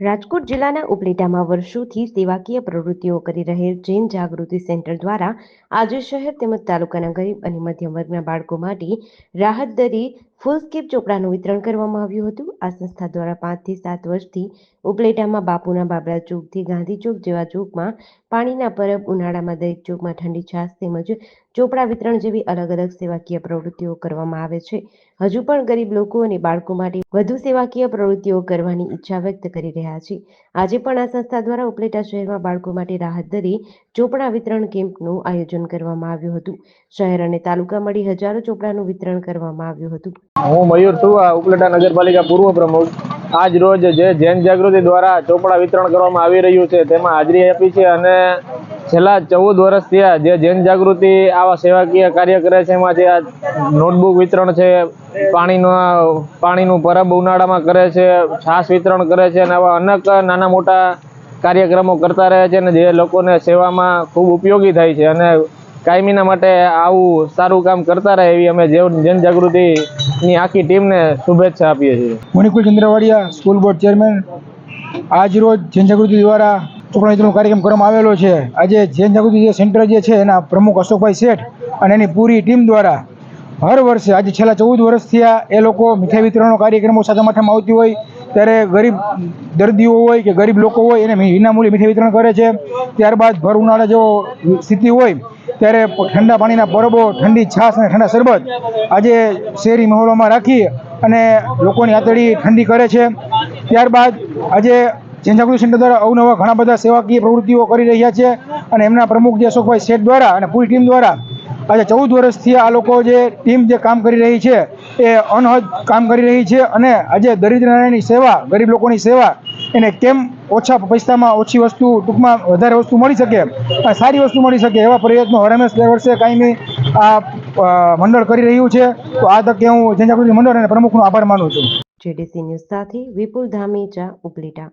રાજકોટ જિલ્લાના ઉપલેટામાં વર્ષોથી સેવાકીય પ્રવૃત્તિઓ કરી રહેલ જૈન જાગૃતિ સેન્ટર દ્વારા આજે શહેર તેમજ તાલુકાના ગરીબ અને મધ્યમ વર્ગના બાળકો માટે રાહત ફૂલસ્કેપ ચોપડાનું વિતરણ કરવામાં આવ્યું હતું. આ સંસ્થા દ્વારા પાંચથી સાત વર્ષથી ઉપલેટામાં બાપુના બાબરા ચોકથી ગાંધી ચોક જેવા ચોકમાં પાણીના પરબ, ઉનાળામાં દરેક ચોકમાં ઠંડી છાશ તેમજ ચોપડા વિતરણ જેવી અલગ અલગ સેવાકીય પ્રવૃત્તિઓ કરવામાં આવે છે. હજુ પણ ગરીબ લોકો અને બાળકો માટે વધુ સેવાકીય પ્રવૃત્તિઓ કરવાની ઈચ્છા વ્યક્ત કરી રહ્યા છે. આજે પણ આ સંસ્થા દ્વારા ઉપલેટા શહેરમાં બાળકો માટે રાહત દરે ચોપડા વિતરણ કેમ્પનું આયોજન કરવામાં આવ્યું હતું. શહેર અને તાલુકા મળી હજારો ચોપડાનું વિતરણ કરવામાં આવ્યું હતું. હું મયુર સુવા ઉપલેટા નગરપાલિકા પૂર્વ પ્રમુખ. આજ રોજ જે જૈન જાગૃતિ દ્વારા ચોપડા વિતરણ કરવામાં આવી રહ્યું છે, તેમાં હાજરી આપી છે અને છેલ્લા ચૌદ વર્ષ થયા જે જૈન જાગૃતિ આવા સેવાકીય કાર્ય કરે છે, એમાં જે આ નોટબુક વિતરણ છે, પાણીનું પાણીનું પરબ ઉનાળામાં કરે છે, છાશ વિતરણ કરે છે અને આવા અનેક નાના મોટા કાર્યક્રમો કરતા રહે છે અને જે લોકોને સેવામાં ખૂબ ઉપયોગી થાય છે અને કાયમીના માટે આવું સારું કામ કરતા રહે એવી અમે જન જાગૃતિની આખી ટીમને શુભેચ્છા આપીએ છીએ. Manikul Chandravadiya school board chairman, આજ રોજ જૈન જાગૃતિ દ્વારા વિતરણનો કાર્યક્રમ કરવામાં આવેલો છે. આજે જૈન જાગૃતિ જે સેન્ટર જે છે, એના પ્રમુખ અશોકભાઈ શેઠ અને એની પૂરી ટીમ દ્વારા હર વર્ષે, આજે છેલ્લા ચૌદ વર્ષથી આ એ લોકો મીઠાઈ વિતરણનો કાર્યક્રમો સાતમ આઠમ આવતી હોય ત્યારે ગરીબ દર્દીઓ હોય કે ગરીબ લોકો હોય એને વિનામૂલ્યે મીઠાઈ વિતરણ કરે છે. ત્યારબાદ ભર ઉનાળા જેવો સ્થિતિ હોય, ત્યારે ઠંડા પાણીના પરબો, ઠંડી છાશ અને ઠંડા શરબત આજે શહેરી મહોલોમાં રાખી અને લોકોની આતડી ઠંડી કરે છે. ત્યારબાદ આજે જનજાગૃતિ સેન્ટર દ્વારા અવનવા ઘણા બધા સેવાકીય પ્રવૃત્તિઓ કરી રહ્યા છે અને એમના પ્રમુખ જે અશોકભાઈ શેઠ દ્વારા અને પૂરી ટીમ દ્વારા આજે ચૌદ વર્ષથી આ લોકો જે ટીમ જે કામ કરી રહી છે, એ અનહદ કામ કરી રહી છે અને આજે દરિદ્ર સેવા, ગરીબ લોકોની સેવા, એને કેમ ઓછા પૈસામાં ઓછી વસ્તુ ટૂંકમાં વધારે વસ્તુ મળી શકે? સારી વસ્તુ મળી શકે એવા પ્રયત્નો હરમેશ દર વર્ષે કાયમી આ મંડળ કરી રહ્યું છે. તો આ તકે હું જનજાગૃતિ મંડળ અને પ્રમુખનો આભાર માનું છું. જેડીસી ન્યૂઝ સાથે વિપુલ ધામેચા ઉપલેટા.